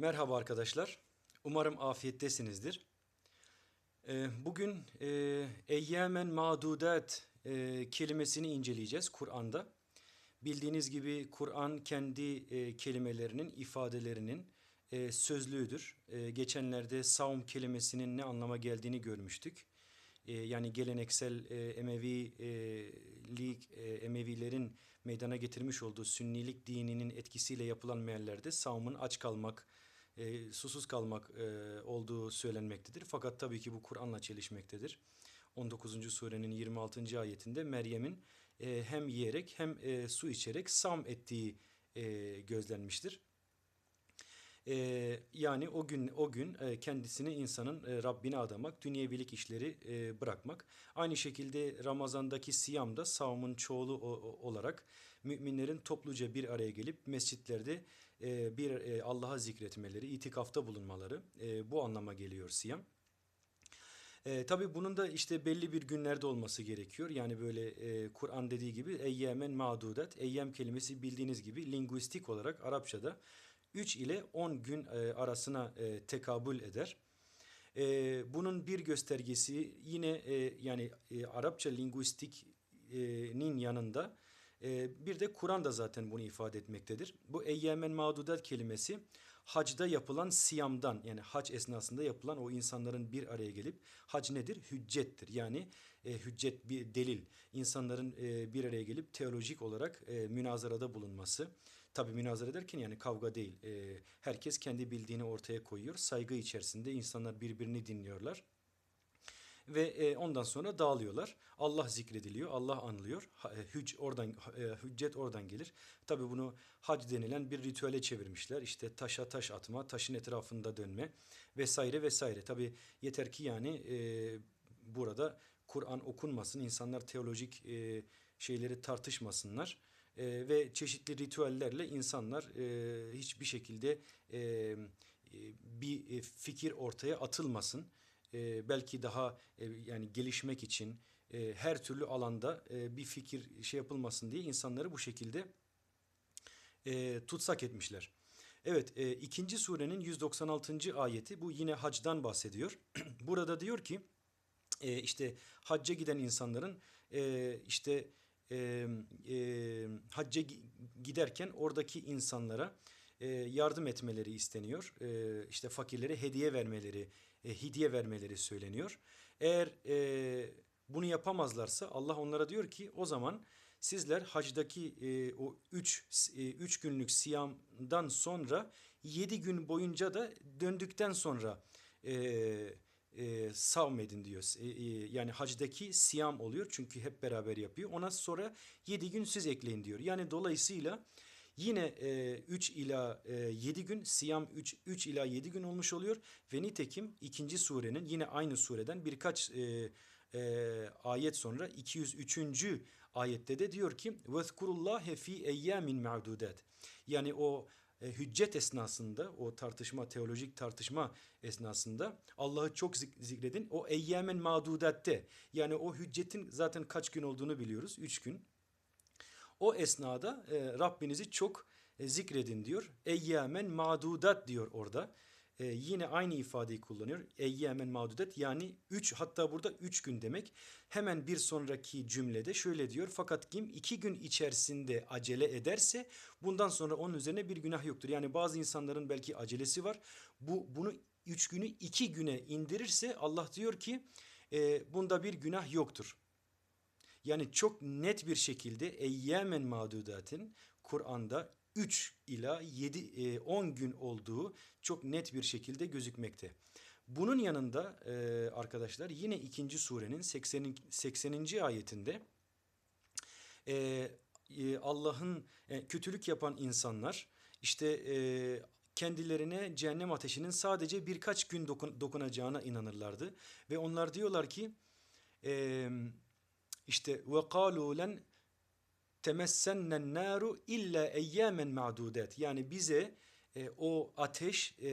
Merhaba arkadaşlar. Umarım afiyettesinizdir. Ee, Bugün e, eyyemen ma'dudat e, kelimesini inceleyeceğiz Kur'an'da. Bildiğiniz gibi Kur'an kendi e, kelimelerinin, ifadelerinin sözlüğüdür. Geçenlerde savm kelimesinin ne anlama geldiğini görmüştük. Yani geleneksel Emevilik, Emevilerin meydana getirmiş olduğu Sünnilik dininin etkisiyle yapılan meallerde savmın aç kalmak, e, susuz kalmak e, olduğu söylenmektedir. Fakat tabii ki bu Kur'an'la çelişmektedir. 19. surenin 26. ayetinde Meryem'in e, hem yiyerek hem e, su içerek sam ettiği e, gözlenmiştir. E, yani o gün o gün e, kendisini insanın e, Rabbine adamak, dünyevilik işleri e, bırakmak. Aynı şekilde Ramazan'daki siyam da savmun çoğulu o- o- olarak müminlerin topluca bir araya gelip mescitlerde e, bir e, Allah'a zikretmeleri, itikafta bulunmaları e, bu anlama geliyor siyam. E, tabii bunun da işte belli bir günlerde olması gerekiyor. Yani böyle e, Kur'an dediği gibi eyyemen ma'dudat. Eyyem kelimesi bildiğiniz gibi linguistik olarak Arapçada 3 ile 10 gün e, arasına e, tekabül eder. E, bunun bir göstergesi yine yani Arapça linguistikinin yanında bir de Kur'an da zaten bunu ifade etmektedir. Bu eyyemen mağdudat kelimesi hacda yapılan siyamdan yani hac esnasında yapılan o insanların bir araya gelip hac nedir? Hüccettir. Yani e, hüccet bir delil. İnsanların e, bir araya gelip teolojik olarak e, münazarada bulunması. Tabi münazara derken yani kavga değil. E, herkes kendi bildiğini ortaya koyuyor. Saygı içerisinde insanlar birbirini dinliyorlar. Ve e, ondan sonra dağılıyorlar. Allah zikrediliyor, Allah anılıyor. E, Hüc oradan e, hüccet oradan gelir. Tabii bunu hac denilen bir ritüele çevirmişler. İşte taşa taş atma, taşın etrafında dönme vesaire vesaire. Tabii yeter ki yani e, burada Kur'an okunmasın, insanlar teolojik e, şeyleri tartışmasınlar. E, ve çeşitli ritüellerle insanlar e, hiçbir şekilde e, e, bir e, fikir ortaya atılmasın e, belki daha e, yani gelişmek için e, her türlü alanda e, bir fikir şey yapılmasın diye insanları bu şekilde e, tutsak etmişler. Evet, e, ikinci surenin 196. ayeti bu yine hacdan bahsediyor. Burada diyor ki e, işte hacca giden insanların e, işte e, e, hacca gi- giderken oradaki insanlara e, yardım etmeleri isteniyor. E, işte fakirlere hediye vermeleri, e, hediye vermeleri söyleniyor. Eğer e, bunu yapamazlarsa Allah onlara diyor ki o zaman sizler hacdaki e, o 3 3 günlük siyamdan sonra 7 gün boyunca da döndükten sonra e, e, savmedin diyor. E, e, yani hacdaki siyam oluyor çünkü hep beraber yapıyor. Ona sonra 7 gün siz ekleyin diyor. Yani dolayısıyla yine e, 3 ila e, 7 gün siyam 3 3 ila 7 gün olmuş oluyor ve nitekim ikinci surenin yine aynı sureden birkaç e, e, ayet sonra 203. ayette de diyor ki "Vezkurullahe fi eyyamin ma'dudat." Yani o e, hüccet esnasında o tartışma teolojik tartışma esnasında Allah'ı çok zik- zikredin. O eyyemen ma'dudatte yani o hüccetin zaten kaç gün olduğunu biliyoruz. Üç gün. O esnada e, Rabbinizi çok e, zikredin diyor. Eyyemen ma'dudat diyor orada. E, yine aynı ifadeyi kullanıyor. Eyyemen ma'dudat yani 3 hatta burada 3 gün demek. Hemen bir sonraki cümlede şöyle diyor. Fakat kim 2 gün içerisinde acele ederse bundan sonra onun üzerine bir günah yoktur. Yani bazı insanların belki acelesi var. Bu bunu 3 günü 2 güne indirirse Allah diyor ki e, bunda bir günah yoktur. Yani çok net bir şekilde eyyemen mağdudatin Kur'an'da 3 ila 7 10 gün olduğu çok net bir şekilde gözükmekte. Bunun yanında e, arkadaşlar yine ikinci surenin 80. 80. ayetinde e, e, Allah'ın e, kötülük yapan insanlar işte e, kendilerine cehennem ateşinin sadece birkaç gün dokun- dokunacağına inanırlardı ve onlar diyorlar ki e, işte ve kalu len temessennen naru illa eyyamen ma'dudat. Yani bize e, o ateş e,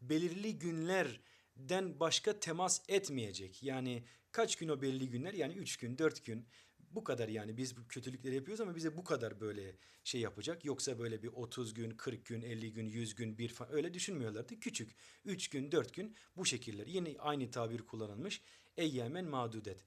belirli günlerden başka temas etmeyecek. Yani kaç gün o belirli günler? Yani üç gün, dört gün. Bu kadar yani biz bu kötülükleri yapıyoruz ama bize bu kadar böyle şey yapacak. Yoksa böyle bir 30 gün, 40 gün, 50 gün, 100 gün, bir falan öyle düşünmüyorlardı. Küçük 3 gün, 4 gün bu şekiller. Yine aynı tabir kullanılmış. Eyyemen mağdudet.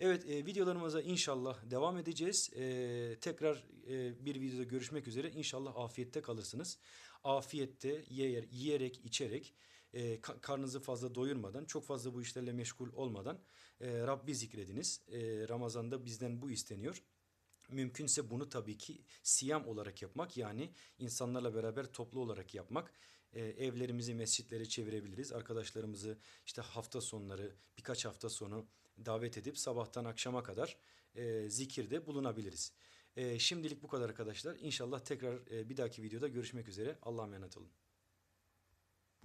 Evet e, videolarımıza inşallah devam edeceğiz. E, tekrar e, bir videoda görüşmek üzere. İnşallah afiyette kalırsınız. Afiyette yer, yiyerek, içerek e, ka- karnınızı fazla doyurmadan, çok fazla bu işlerle meşgul olmadan e, Rabbi zikrediniz. E, Ramazan'da bizden bu isteniyor. Mümkünse bunu tabii ki siyam olarak yapmak yani insanlarla beraber toplu olarak yapmak. Ee, evlerimizi mescitlere çevirebiliriz. Arkadaşlarımızı işte hafta sonları birkaç hafta sonu davet edip sabahtan akşama kadar e, zikirde bulunabiliriz. E, şimdilik bu kadar arkadaşlar. İnşallah tekrar e, bir dahaki videoda görüşmek üzere. Allah'a emanet olun.